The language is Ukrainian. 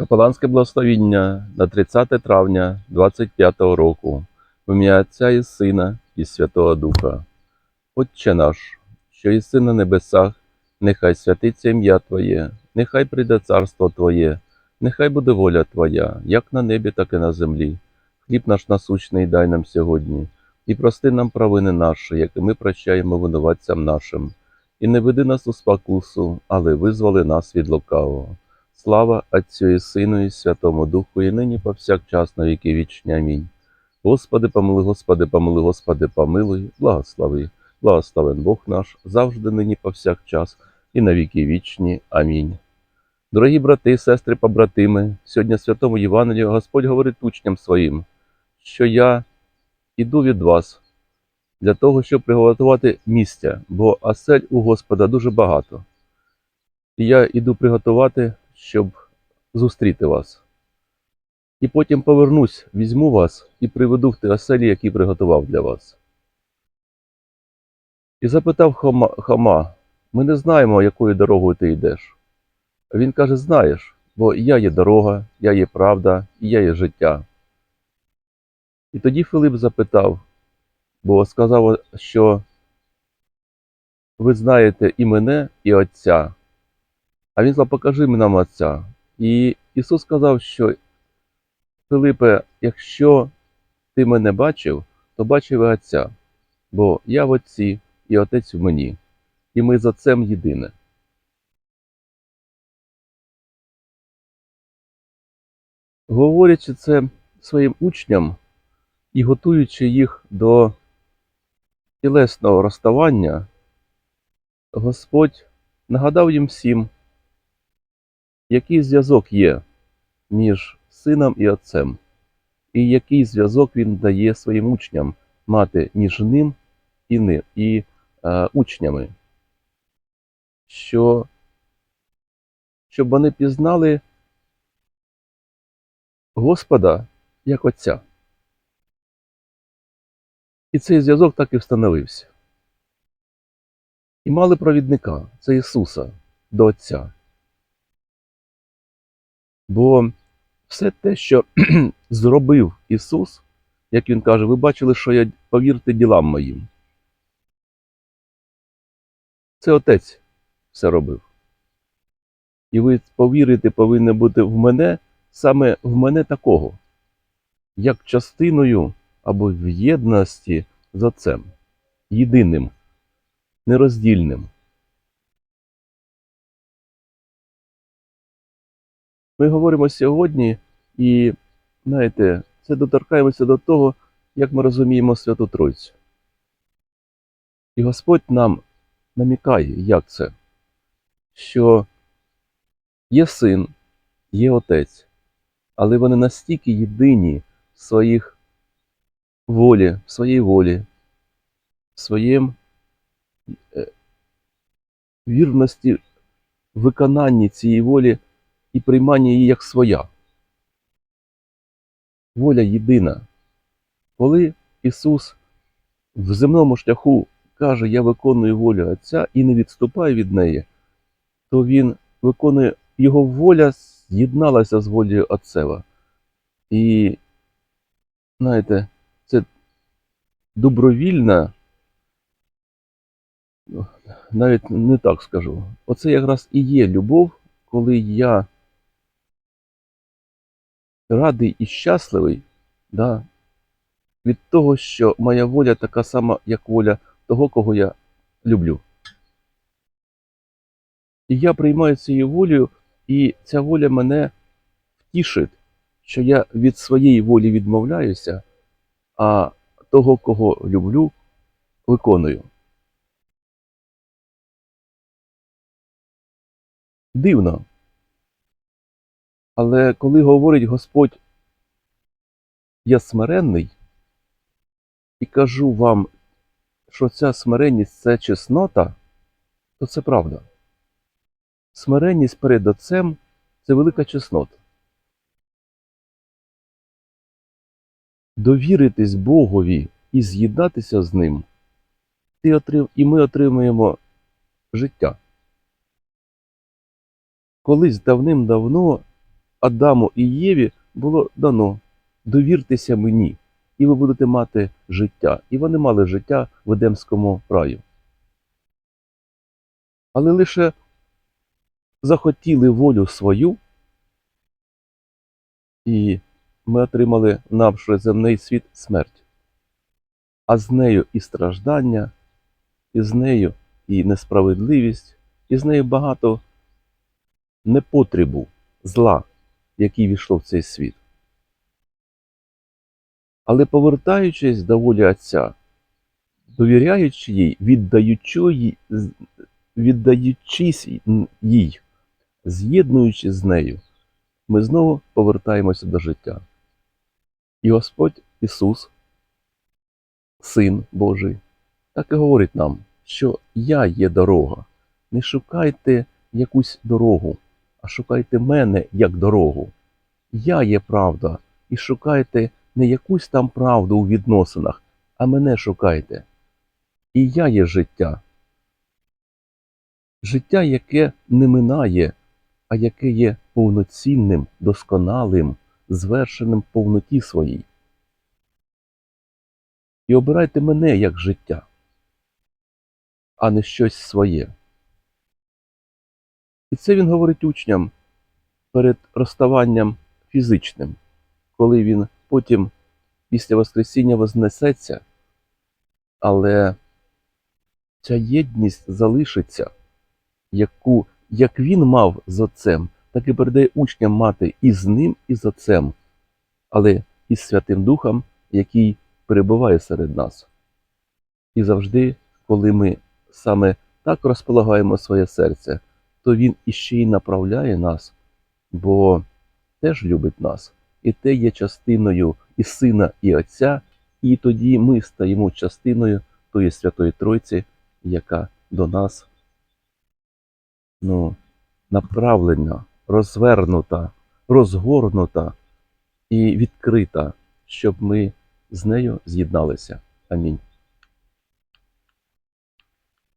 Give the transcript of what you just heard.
Капеланське благословіння на 30 травня 25 року в ім'я Отця і Сина і Святого Духа. Отче наш, що єси на небесах, нехай святиться ім'я Твоє, нехай прийде царство Твоє, нехай буде воля Твоя, як на небі, так і на землі. Хліб наш насущний дай нам сьогодні, і прости нам провини наші, як і ми прощаємо винуватцям нашим. І не веди нас у спокусу, але визволи нас від лукавого. Слава Отцю і Сину, і Святому Духу, і нині повсякчас на віки вічні. Амінь. Господи, помилуй, Господи, помилуй, Господи, помилуй, благослови, благословен Бог наш, завжди нині повсякчас, і на віки вічні. Амінь. Дорогі брати, сестри, побратими, сьогодні в Святому Євангелії Господь говорить учням своїм, що я іду від вас для того, щоб приготувати місця, бо осель у Господа дуже багато. І я іду приготувати, щоб зустріти вас. І потім повернусь, візьму вас і приведу в ті оселі, які приготував для вас. І запитав Хома, Хома, ми не знаємо, якою дорогою ти йдеш. Він каже: Знаєш, бо я є дорога, я є правда, і я є життя. І тоді Филип запитав, бо сказав, що ви знаєте і мене, і Отця. А він сказав, покажи нам Отця. І Ісус сказав, що Филипе, якщо ти мене бачив, то бачив і Отця, бо я в Отці і Отець в мені, і ми з Отцем єдине. Говорячи це своїм учням і готуючи їх до тілесного розставання, Господь нагадав їм всім, який зв'язок є між сином і отцем, і який зв'язок він дає своїм учням мати між ним і, ни, і е, учнями, що, щоб вони пізнали Господа як Отця. І цей зв'язок так і встановився. І мали провідника це Ісуса до Отця. Бо все те, що зробив Ісус, як Він каже, ви бачили, що я повірте ділам моїм. Це Отець все робив. І ви повірити повинні бути в мене, саме в мене такого, як частиною або в єдності з Отцем, єдиним, нероздільним. Ми говоримо сьогодні, і, знаєте, це доторкаємося до того, як ми розуміємо Святу Тройцю. І Господь нам намікає, як це, що є син, є отець, але вони настільки єдині в своїх волі, в своїй волі, в своїм е, вірності виконанні цієї волі і приймання її як своя. Воля єдина. Коли Ісус в земному шляху каже, я виконую волю Отця і не відступаю від неї, то Він виконує його воля з'єдналася з волею Отцева. І, знаєте, це добровільна, навіть не так скажу. Оце якраз і є любов, коли я радий і щасливий да, від того, що моя воля така сама, як воля того, кого я люблю. І я приймаю цією волею, і ця воля мене втішить, що я від своєї волі відмовляюся, а того, кого люблю, виконую. Дивно. Але коли говорить Господь, я смиренний, і кажу вам, що ця смиренність це чеснота, то це правда. Смиренність перед Отцем це велика чеснота. Довіритись Богові і з'єднатися з ним, ти отрив... і ми отримуємо життя. Колись давним-давно Адаму і Єві було дано довіртеся мені, і ви будете мати життя. І вони мали життя в Едемському раю. Але лише захотіли волю свою, і ми отримали навши земний світ смерть. А з нею і страждання, і з нею і несправедливість, і з нею багато непотребу, зла, який війшло в цей світ. Але повертаючись до волі Отця, довіряючи їй, віддаючи віддаючись їй, з'єднуючись з нею, ми знову повертаємося до життя. І Господь Ісус, Син Божий, так і говорить нам, що я є дорога. Не шукайте якусь дорогу, а шукайте мене як дорогу. Я є правда, і шукайте не якусь там правду у відносинах, а мене шукайте. І я є життя. Життя, яке не минає, а яке є повноцінним, досконалим, звершеним в повноті своїй. І обирайте мене як життя, а не щось своє. І це він говорить учням перед розставанням фізичним, коли він потім після Воскресіння вознесеться, але ця єдність залишиться, яку як він мав з Отцем, так і передає учням мати і з ним, і з Отцем, але і з Святим Духом, який перебуває серед нас. І завжди, коли ми саме так розполагаємо своє серце, то Він іще й направляє нас, бо теж любить нас, і те є частиною і Сина, і Отця, і тоді ми стаємо частиною тої Святої Тройці, яка до нас ну, направлена, розвернута, розгорнута і відкрита, щоб ми з нею з'єдналися. Амінь.